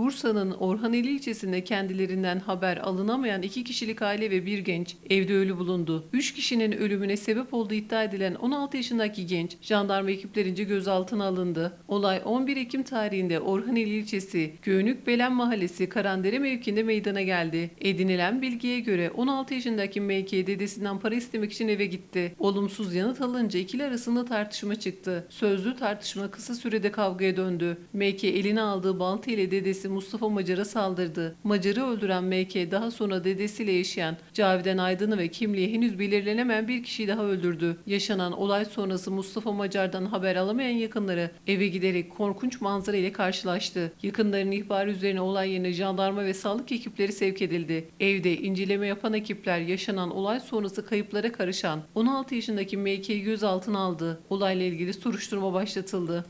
Bursa'nın Orhaneli ilçesinde kendilerinden haber alınamayan iki kişilik aile ve bir genç evde ölü bulundu. Üç kişinin ölümüne sebep olduğu iddia edilen 16 yaşındaki genç jandarma ekiplerince gözaltına alındı. Olay 11 Ekim tarihinde Orhaneli ilçesi Göğünük Belen Mahallesi Karandere mevkinde meydana geldi. Edinilen bilgiye göre 16 yaşındaki MK dedesinden para istemek için eve gitti. Olumsuz yanıt alınca ikili arasında tartışma çıktı. Sözlü tartışma kısa sürede kavgaya döndü. MK eline aldığı balta ile dedesi Mustafa Macar'a saldırdı. Macar'ı öldüren MK daha sonra dedesiyle yaşayan Cavidan Aydın'ı ve kimliği henüz belirlenemeyen bir kişiyi daha öldürdü. Yaşanan olay sonrası Mustafa Macar'dan haber alamayan yakınları eve giderek korkunç manzara ile karşılaştı. Yakınların ihbarı üzerine olay yerine jandarma ve sağlık ekipleri sevk edildi. Evde inceleme yapan ekipler yaşanan olay sonrası kayıplara karışan 16 yaşındaki MK'yi gözaltına aldı. Olayla ilgili soruşturma başlatıldı.